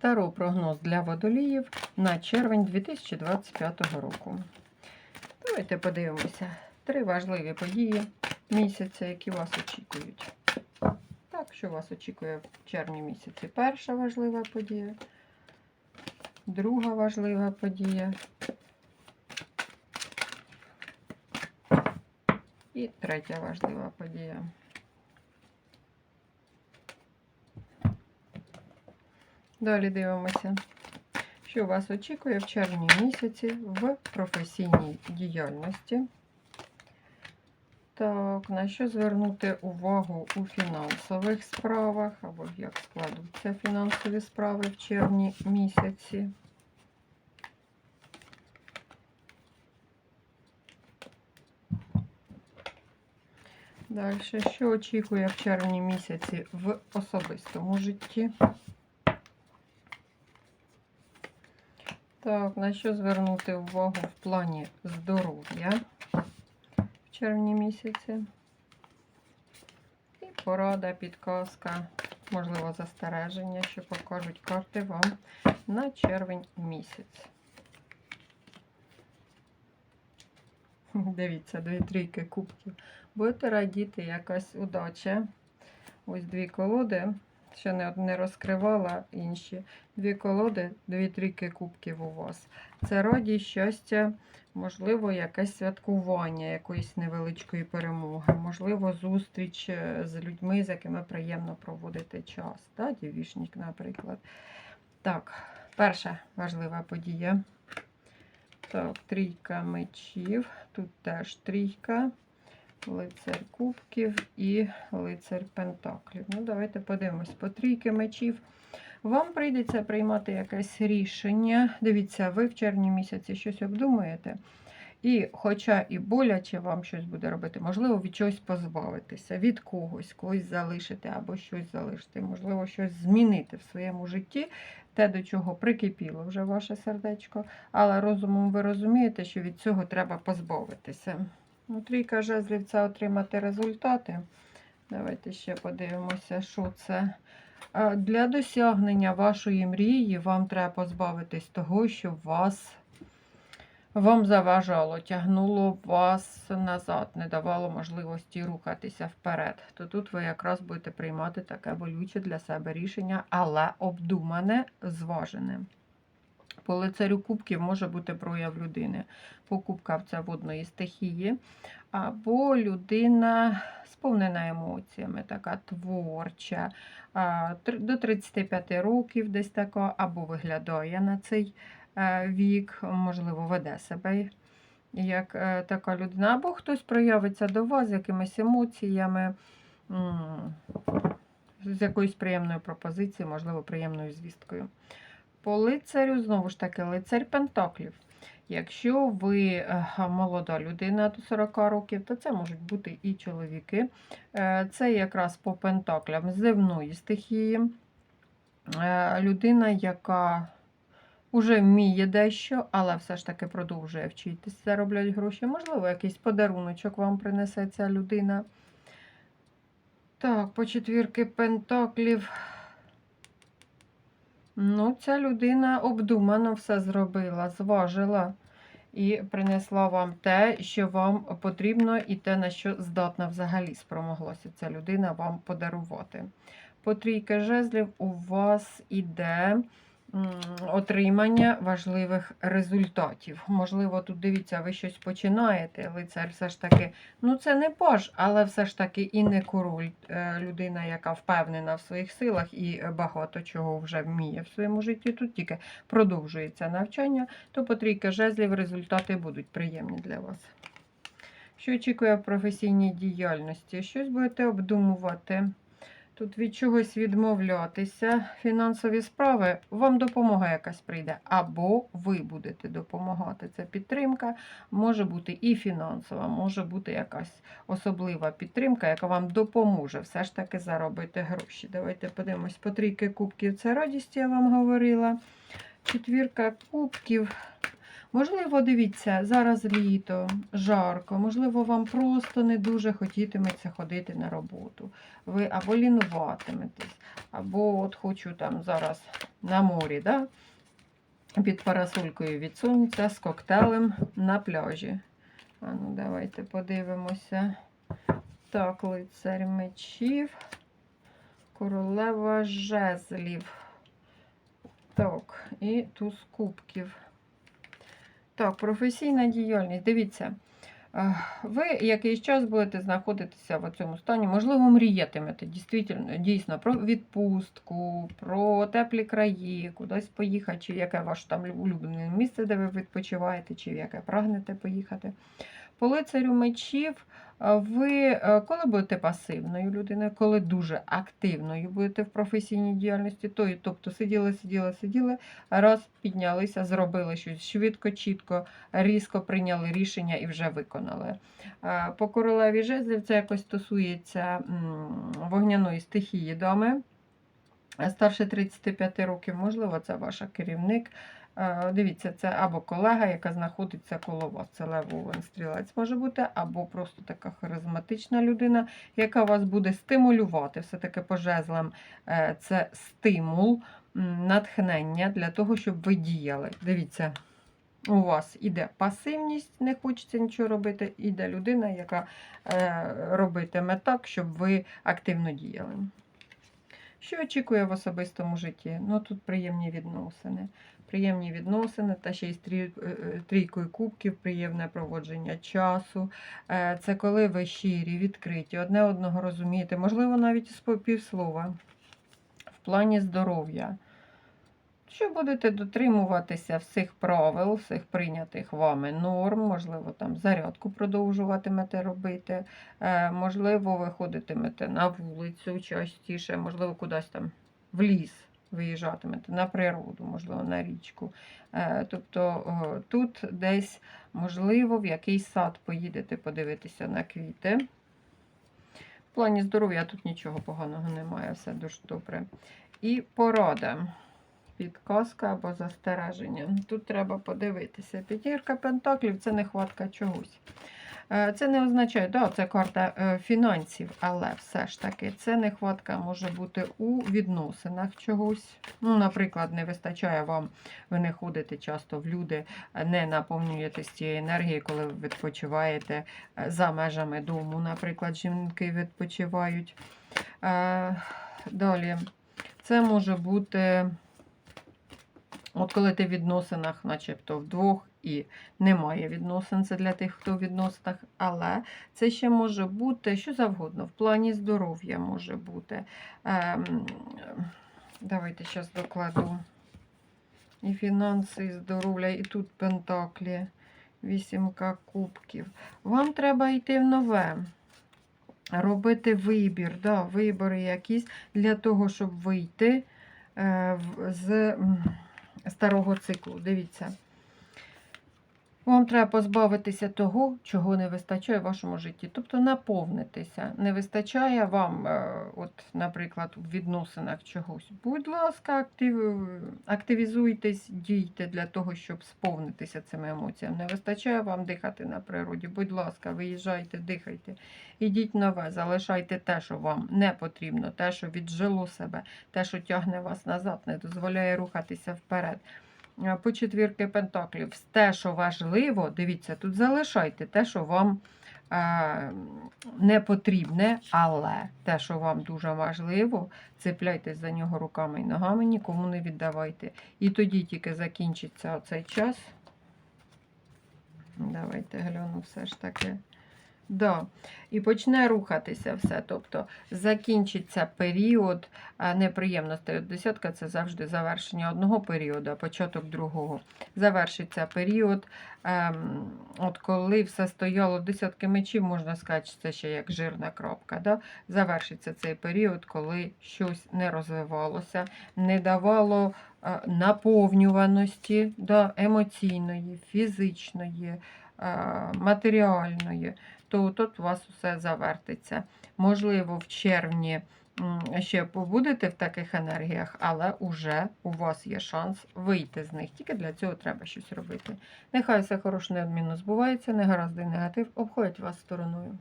Таро прогноз для водоліїв на червень 2025 року. Давайте подивимося. Три важливі події місяця, які вас очікують. Так, що вас очікує в червні місяці? Перша важлива подія, друга важлива подія. І третя важлива подія. Далі дивимося, що вас очікує в червні місяці в професійній діяльності. Так, на що звернути увагу у фінансових справах, або як складуться фінансові справи в червні місяці. Далі, що очікує в червні місяці в особистому житті? Так, на що звернути увагу в плані здоров'я в червні місяці? І порада, підказка, можливо, застереження, що покажуть карти вам на червень місяць. Дивіться, дві трійки кубків. Будете радіти якась удача. Ось дві колоди. Ще не, не розкривала інші. Дві колоди, дві трійки кубків у вас. Це радість, щастя, можливо, якесь святкування якоїсь невеличкої перемоги, можливо, зустріч е, з людьми, з якими приємно проводити час. Да? Дівішник, наприклад. Так, перша важлива подія. Так, трійка мечів. Тут теж трійка, лицар кубків і лицар пентаклів. Ну, давайте подивимось. По трійки мечів. Вам прийдеться приймати якесь рішення. Дивіться, ви в червні місяці щось обдумуєте. І, хоча і боляче вам щось буде робити, можливо, від чогось позбавитися, від когось, когось залишити або щось залишити, можливо, щось змінити в своєму житті, те, до чого прикипіло вже ваше сердечко. Але розумом ви розумієте, що від цього треба позбавитися. Ну, Трійка жезлів це отримати результати. Давайте ще подивимося, що це. Е, Для досягнення вашої мрії вам треба позбавитись того, що вас вам заважало, тягнуло вас назад, не давало можливості рухатися вперед. То тут ви якраз будете приймати таке болюче для себе рішення, але обдумане, зважене. По лицарю кубків може бути прояв людини. Покупка це водної стихії, або людина сповнена емоціями, така творча, до 35 років десь така, або виглядає на цей е, вік, можливо, веде себе як е, така людина, або хтось проявиться до вас з якимись емоціями, з якоюсь приємною пропозицією, можливо, приємною звісткою. По лицарю, знову ж таки, лицар Пентаклів. Якщо ви е, молода людина до 40 років, то це можуть бути і чоловіки. Е, Це якраз по пентаклям земної стихії. Е, Людина, яка вже вміє дещо, але все ж таки продовжує вчитися, заробляти гроші. Можливо, якийсь подаруночок вам принесе ця людина. Так, по четвірки пентаклів. Ну, ця людина обдумано все зробила, зважила і принесла вам те, що вам потрібно, і те, на що здатна взагалі спромоглася ця людина вам подарувати. По трійки жезлів у вас іде отримання важливих результатів. Можливо, тут дивіться, ви щось починаєте. Лицар все ж таки, ну це не паж, але все ж таки і не король. Е, Людина, яка впевнена в своїх силах і багато чого вже вміє в своєму житті. Тут тільки продовжується навчання, то по трійки жезлів результати будуть приємні для вас. Що очікує в професійній діяльності? Щось будете обдумувати. Тут від чогось відмовлятися, фінансові справи, вам допомога якась прийде, або ви будете допомагати. Це підтримка, може бути і фінансова, може бути якась особлива підтримка, яка вам допоможе все ж таки заробити гроші. Давайте подивимось, по трійки кубків це радість, я вам говорила. Четвірка кубків. Можливо, дивіться, зараз літо, жарко, можливо, вам просто не дуже хотітиметься ходити на роботу. Ви або лінуватиметесь, або от хочу там зараз на морі, да? під парасолькою від сонця з коктейлем на пляжі. А ну, давайте подивимося. Так, лицарь мечів, королева жезлів. Так, і туз кубків. Так, професійна діяльність. Дивіться, е, ви якийсь час будете знаходитися в цьому стані, можливо, мріятимете дійсно, дійсно про відпустку, про теплі краї, кудись поїхати, чи яке ваше там улюблене місце, де ви відпочиваєте, чи в яке прагнете поїхати. По лицарю мечів е, ви е, коли будете пасивною людиною, коли дуже активною будете в професійній діяльності, то, і- тобто сиділи, сиділи, сиділи, раз піднялися, зробили щось швидко, чітко, різко прийняли рішення і вже виконали. Е, По королеві жезлів це якось стосується вогняної стихії дами. Е, Старше 35 років, можливо, це ваш керівник. Е, Дивіться, це або колега, яка знаходиться коло вас. Це левовий стрілець може бути, або просто така харизматична людина, яка вас буде стимулювати. Все-таки по жезлам е, це стимул, натхнення для того, щоб ви діяли. Дивіться, у вас іде пасивність, не хочеться нічого робити, іде людина, яка е, робитиме так, щоб ви активно діяли. Що очікує в особистому житті? Ну тут приємні відносини. Приємні відносини та ще й з е, е, трійкою кубків, приємне проводження часу. Е, Це коли ви щирі, відкриті, одне одного розумієте, можливо, навіть з півслова. В плані здоров'я. Що будете дотримуватися всіх правил, всіх прийнятих вами норм, можливо, там зарядку продовжуватимете робити, е, можливо, ви ходитимете на вулицю частіше, можливо, кудись там в ліс виїжджатимете, на природу, можливо, на річку. Е, Тобто тут десь, можливо, в якийсь сад поїдете подивитися на квіти. В плані здоров'я тут нічого поганого немає, все дуже добре. І порада підказка або застереження. Тут треба подивитися. П'ятірка пентаклів це нехватка чогось. Е, Це не означає, да, це карта е, фінансів, але все ж таки це нехватка може бути у відносинах чогось. Ну, Наприклад, не вистачає вам, ви не ходите часто в люди, не наповнюєтесь цією енергією, коли ви відпочиваєте е, за межами дому. Наприклад, жінки відпочивають. Далі, це може бути. От коли ти в відносинах, начебто вдвох, і немає відносин, це для тих, хто в відносинах, але це ще може бути що завгодно, в плані здоров'я може бути. Ем, давайте зараз докладу. І фінанси, і здоров'я, і тут пентаклі, вісімка кубків. Вам треба йти в нове. Робити вибір, да, вибори якісь для того, щоб вийти е, з старого циклу. Дивіться. Вам треба позбавитися того, чого не вистачає в вашому житті. Тобто наповнитися. Не вистачає вам, е, от, наприклад, в відносинах чогось. Будь ласка, актив... активізуйтесь, дійте для того, щоб сповнитися цими емоціями. Не вистачає вам дихати на природі. Будь ласка, виїжджайте, дихайте. Ідіть нове, залишайте те, що вам не потрібно, те, що віджило себе, те, що тягне вас назад, не дозволяє рухатися вперед. Е, По четвірки пентаклів, те, що важливо, дивіться, тут залишайте те, що вам е, не потрібне, але те, що вам дуже важливо, цепляйтесь за нього руками і ногами, нікому не віддавайте. І тоді тільки закінчиться оцей час. Давайте гляну все ж таки. Да. І почне рухатися все. Тобто закінчиться період неприємностей. От Десятка це завжди завершення одного періоду, а початок другого. Завершиться період, ем, от коли все стояло десятки мечів, можна сказати, це ще як жирна крапка. Да? Завершиться цей період, коли щось не розвивалося, не давало наповнюваності да, емоційної, фізичної, матеріальної то тут у вас все завертиться. Можливо, в червні ще побудете в таких енергіях, але уже у вас є шанс вийти з них. Тільки для цього треба щось робити. Нехай все хороше неодмінно збувається, негаразди негатив обходять вас стороною.